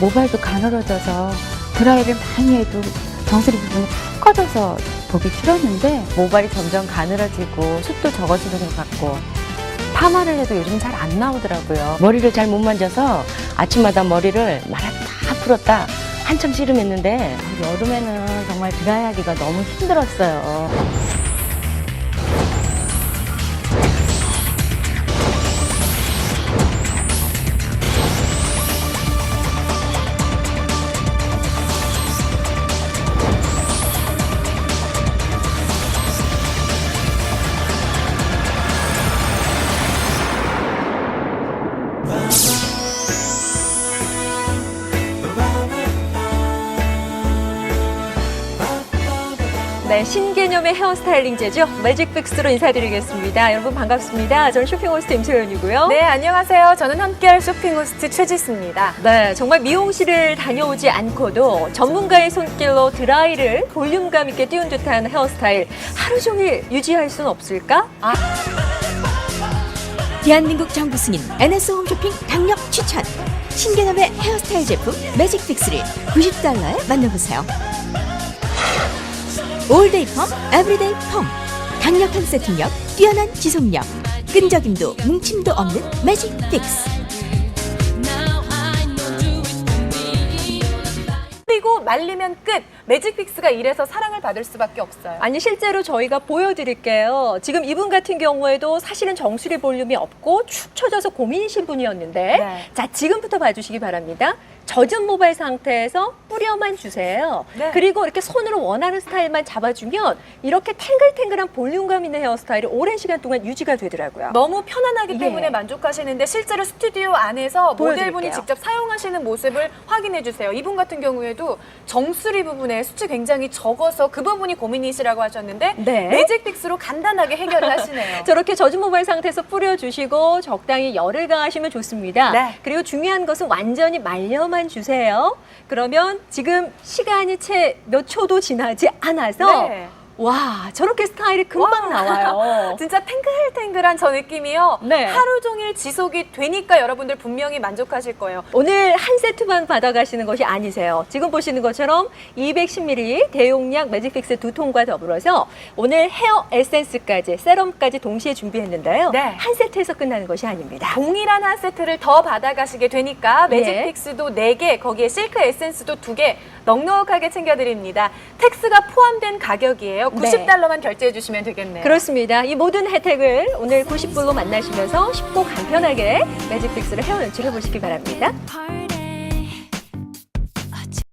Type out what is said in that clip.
모발도 가늘어져서 드라이를 많이 해도 정수리 부분이 푹 꺼져서 보기 싫었는데 모발이 점점 가늘어지고 숱도 적어지는 것 같고 파마를 해도 요즘 잘 안 나오더라고요. 머리를 잘 못 만져서 아침마다 머리를 말았다 풀었다 한참 씨름했는데 여름에는 정말 드라이하기가 너무 힘들었어요. 네, 신개념의 헤어스타일링 제죠. 매직픽스로 인사드리겠습니다. 여러분 반갑습니다. 저는 쇼핑 호스트 임소연이고요. 네, 안녕하세요. 저는 함께할 쇼핑 호스트 최지수입니다. 네, 정말 미용실을 다녀오지 않고도 전문가의 손길로 드라이를 볼륨감 있게 띄운 듯한 헤어스타일 하루 종일 유지할 수는 없을까? 아, 대한민국 정부 승인 NS 홈쇼핑 강력 추천 신개념의 헤어스타일 제품 매직픽스를 90달러에 만나보세요 올데이 펌, 에브리데이 펌. 강력한 세팅력, 뛰어난 지속력. 끈적임도 뭉침도 없는 매직 픽스 말리면 끝. 매직픽스가 이래서 사랑을 받을 수밖에 없어요. 아니 실제로 저희가 보여드릴게요. 지금 이분 같은 경우에도 사실은 정수리 볼륨이 없고 축 처져서 고민이신 분이었는데 네. 자 지금부터 봐주시기 바랍니다. 젖은 모발 상태에서 뿌려만 주세요. 네. 그리고 이렇게 손으로 원하는 스타일만 잡아주면 이렇게 탱글탱글한 볼륨감 있는 헤어스타일이 오랜 시간 동안 유지가 되더라고요. 너무 편안하기 예. 때문에 만족하시는데 실제로 스튜디오 안에서 모델분이 보여드릴게요. 직접 사용하시는 모습을 확인해 주세요. 이분 같은 경우에도 정수리 부분에 수치 굉장히 적어서 그 부분이 고민이시라고 하셨는데 네. 매직 픽스로 간단하게 해결을 하시네요. 저렇게 젖은 모발 상태에서 뿌려주시고 적당히 열을 가하시면 좋습니다. 네. 그리고 중요한 것은 완전히 말려만 주세요. 그러면 지금 시간이 채 몇 초도 지나지 않아서 네. 와 저렇게 스타일이 금방 나와요. 진짜 탱글탱글한 저 느낌이요. 네. 하루 종일 지속이 되니까 여러분들 분명히 만족하실 거예요. 오늘 한 세트만 받아가시는 것이 아니세요. 지금 보시는 것처럼 210ml 대용량 매직픽스 두 통과 더불어서 오늘 헤어 에센스까지 세럼까지 동시에 준비했는데요. 네. 한 세트에서 끝나는 것이 아닙니다. 동일한 한 세트를 더 받아가시게 되니까 예. 매직픽스도 4개, 거기에 실크 에센스도 2개 넉넉하게 챙겨드립니다. 텍스가 포함된 가격이에요. 네. 90달러만 결제해 주시면 되겠네요. 그렇습니다. 이 모든 혜택을 오늘 90불로 만나시면서 쉽고 간편하게 매직픽스로 헤어 연출해 보시기 바랍니다.